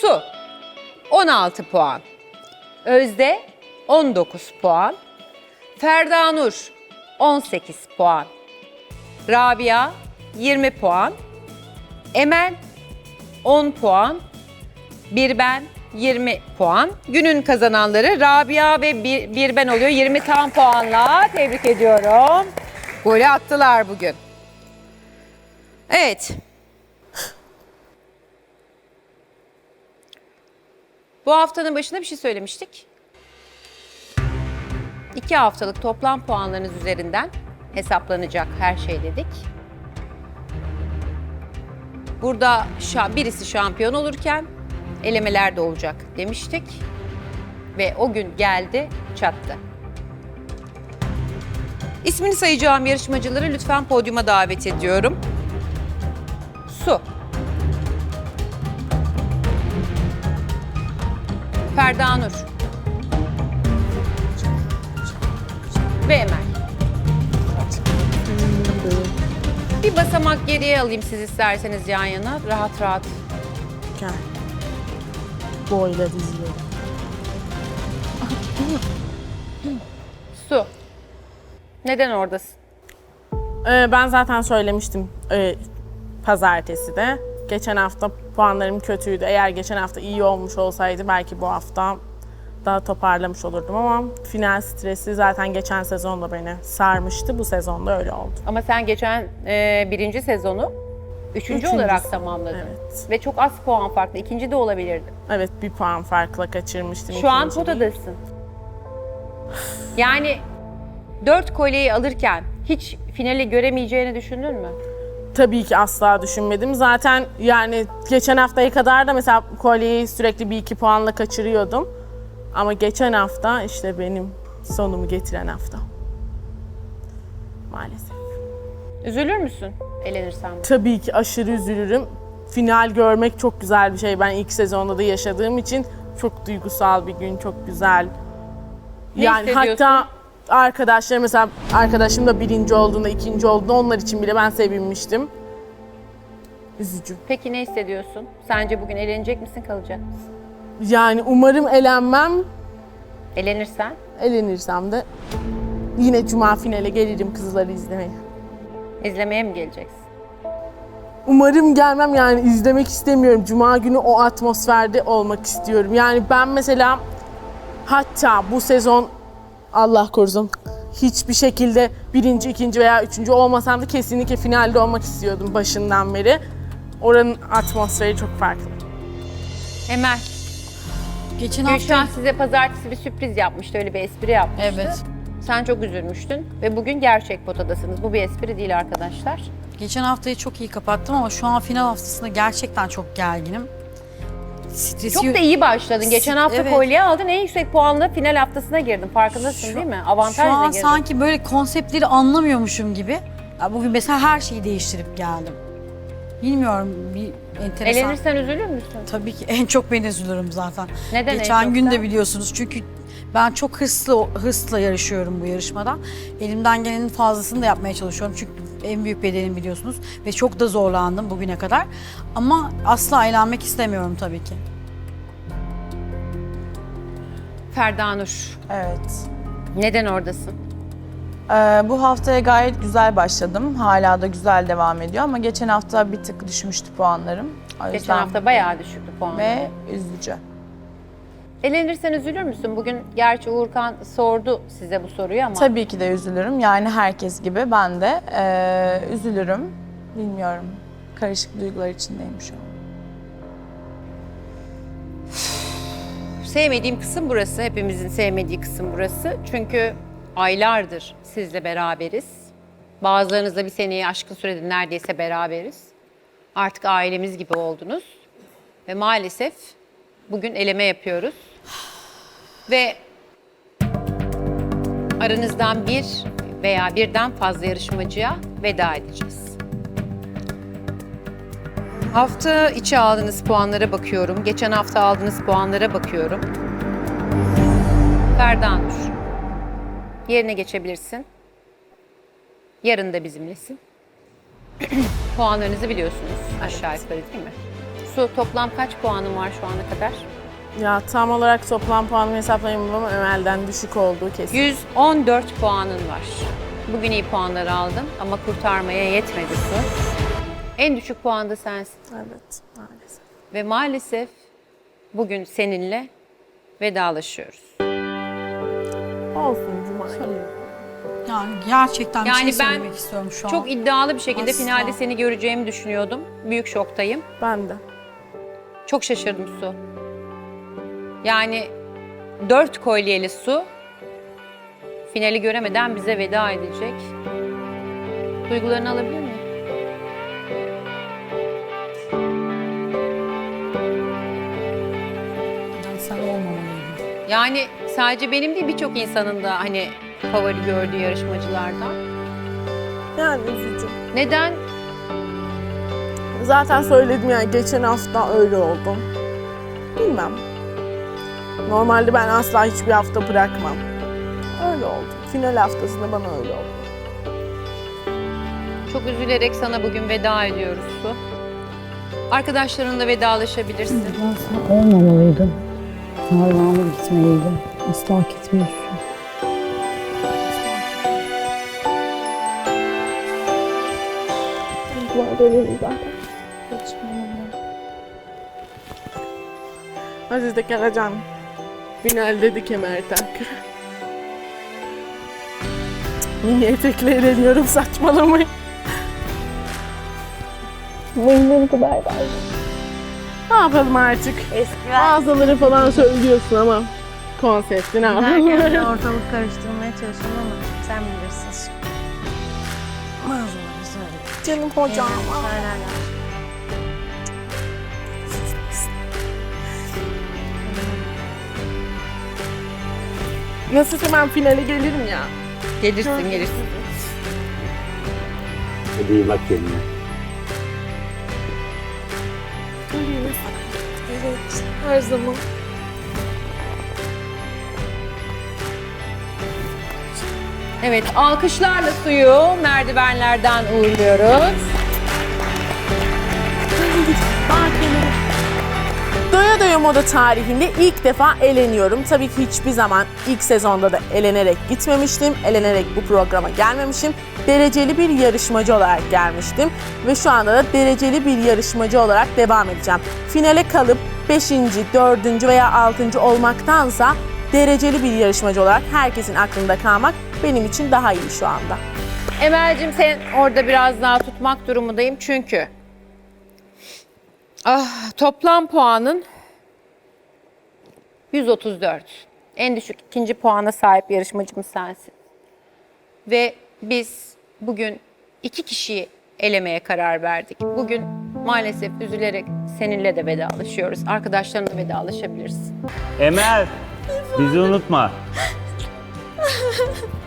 Su 16 puan. Özde 19 puan. Ferda Nur 18 puan. Rabia 20 puan. Emel 10 puan. Bir ben 20 puan. Günün kazananları Rabia ve bir, bir ben oluyor. 20 tam puanla tebrik ediyorum. Golü attılar bugün. Evet. Bu haftanın başında bir şey söylemiştik. İki haftalık toplam puanlarınız üzerinden hesaplanacak her şey dedik. Burada birisi şampiyon olurken elemeler de olacak demiştik. Ve o gün geldi, çattı. İsmini sayacağım yarışmacıları lütfen podyuma davet ediyorum. Su. Ferda Nur. Ve Emel. Bir basamak geriye alayım siz isterseniz yan yana. Rahat rahat. Gel. Boyla diziyorum. Su. Neden oradasın? Ee, ben zaten söylemiştim e, pazartesi de. Geçen hafta puanlarım kötüydü. Eğer geçen hafta iyi olmuş olsaydı belki bu hafta daha toparlamış olurdum ama final stresi zaten geçen sezonda beni sarmıştı. Bu sezonda öyle oldu. Ama sen geçen e, birinci sezonu üçüncü Üçüncüsü. olarak tamamladın. Evet. Ve çok az puan farklı. İkinci de olabilirdi. Evet bir puan farkla kaçırmıştım. Şu an ikinciliği. potadasın. Yani dört kolyeyi alırken hiç finali göremeyeceğini düşündün mü? Tabii ki asla düşünmedim. Zaten yani geçen haftaya kadar da mesela kolyeyi sürekli bir iki puanla kaçırıyordum. Ama geçen hafta işte benim sonumu getiren hafta. Maalesef. Üzülür müsün elenirsen? Tabii ki aşırı üzülürüm. Final görmek çok güzel bir şey. Ben ilk sezonda da yaşadığım için çok duygusal bir gün, çok güzel. Ne yani hissediyorsun? hatta arkadaşlar mesela arkadaşım da birinci olduğunda, ikinci olduğunda onlar için bile ben sevinmiştim. Üzücü. Peki ne hissediyorsun? Sence bugün elenecek misin kalacak mısın? Yani umarım elenmem. Elenirsen Elenirsem de yine cuma finale gelirim kızları izlemeye. izlemeye mi geleceksin? Umarım gelmem yani izlemek istemiyorum. Cuma günü o atmosferde olmak istiyorum. Yani ben mesela hatta bu sezon Allah korusun hiçbir şekilde birinci, ikinci veya üçüncü olmasam da kesinlikle finalde olmak istiyordum başından beri. Oranın atmosferi çok farklı. Emel, Geçen hafta size pazartesi bir sürpriz yapmıştı, öyle bir espri yapmıştı. Evet. Sen çok üzülmüştün ve bugün gerçek potadasınız. Bu bir espri değil arkadaşlar. geçen haftayı çok iyi kapattım ama şu an final haftasında gerçekten çok gerginim. Stresi Çok da iyi başladın. Geçen hafta Evet. kolye aldın. En yüksek puanla final haftasına girdin. Farkındasın Şu- değil mi? Şu Avantajla an girdin. sanki böyle konseptleri anlamıyormuşum gibi. Ya bugün mesela her şeyi değiştirip geldim. Bilmiyorum bir enteresan. Elenirsen üzülür müsün? Tabii ki en çok ben üzülürüm zaten. Neden en Geçen gün de biliyorsunuz çünkü ben çok hırslı hırsla yarışıyorum bu yarışmada. Elimden gelenin fazlasını da yapmaya çalışıyorum çünkü en büyük bedenim biliyorsunuz ve çok da zorlandım bugüne kadar. Ama asla eğlenmek istemiyorum tabii ki. Ferda Nur. Evet. Neden oradasın? Ee, bu haftaya gayet güzel başladım. Hala da güzel devam ediyor ama geçen hafta bir tık düşmüştü puanlarım. O Geçen yüzden hafta bayağı düşüktü puan. ve üzücü. Elenirsen üzülür müsün? Bugün gerçi Uğurkan sordu size bu soruyu ama Tabii ki de üzülürüm. Yani herkes gibi ben de ee, üzülürüm. Bilmiyorum. Karışık duygular içindeyim şu an. sevmediğim kısım burası. Hepimizin sevmediği kısım burası. Çünkü aylardır sizle beraberiz. Bazılarınızla bir seneyi aşkın süredir neredeyse beraberiz. Artık ailemiz gibi oldunuz. Ve maalesef bugün eleme yapıyoruz. Ve aranızdan bir veya birden fazla yarışmacıya veda edeceğiz. Hafta içi aldığınız puanlara bakıyorum. Geçen hafta aldığınız puanlara bakıyorum. Ferda Nur. Yerine geçebilirsin. Yarın da bizimlesin. Puanlarınızı biliyorsunuz aşağı yukarı değil mi? Su toplam kaç puanın var şu ana kadar? Ya tam olarak toplam puanımı hesaplayamam ama Emel'den düşük olduğu kesin. 114 puanın var. Bugün iyi puanlar aldın ama kurtarmaya yetmedi Su. En düşük puan da sensin. Evet maalesef. Ve maalesef bugün seninle vedalaşıyoruz. Olsun Cuma. Yani gerçekten bir Yani şey ben söylemek istiyorum şu an. Çok iddialı bir şekilde Asla. finalde seni göreceğimi düşünüyordum. Büyük şoktayım. Ben de. Çok şaşırdım Su. Yani dört kolyeli Su finali göremeden bize veda edecek. Duygularını alabilir miyim? Yani sen olmamalıydın. Yani sadece benim değil birçok insanın da hani favori gördüğü yarışmacılardan. Yani üzücü. Neden? Zaten söyledim yani geçen hafta öyle oldum. Bilmem. Normalde ben asla hiçbir hafta bırakmam. Öyle oldu. Final haftasında bana öyle oldu. Çok üzülerek sana bugün veda ediyoruz Su. Arkadaşlarınla vedalaşabilirsin. Ben sana olmamalıydım. Harvamı gitmeliydim. Asla hak etmiyorsun. Aziz de Karacan. Final dedi kemer tak. Mini etekle eğleniyorum saçmalamayın. Benim kadar Ne yapalım artık? Eskiler Mağazaları falan söylüyorsun ama konsepti ne yapalım? ortalık karıştırmaya çalışıyorum ama sen bilirsin. Mağazaları söyledim. Canım hocam. Nasılsa ben finale gelirim ya. Gelirsin gelirsin. Hadi iyi bak kendine. Evet, her zaman. Evet, alkışlarla suyu merdivenlerden uğurluyoruz. Doya Moda tarihinde ilk defa eleniyorum. Tabii ki hiçbir zaman ilk sezonda da elenerek gitmemiştim. Elenerek bu programa gelmemişim. Dereceli bir yarışmacı olarak gelmiştim. Ve şu anda da dereceli bir yarışmacı olarak devam edeceğim. Finale kalıp 5. 4. veya 6. olmaktansa dereceli bir yarışmacı olarak herkesin aklında kalmak benim için daha iyi şu anda. Emel'cim sen orada biraz daha tutmak durumundayım çünkü ah, toplam puanın 134. En düşük ikinci puana sahip yarışmacımız sensin. Ve biz bugün iki kişiyi elemeye karar verdik. Bugün maalesef üzülerek seninle de vedalaşıyoruz. Arkadaşlarınla vedalaşabilirsin. Emel, bizi unutma.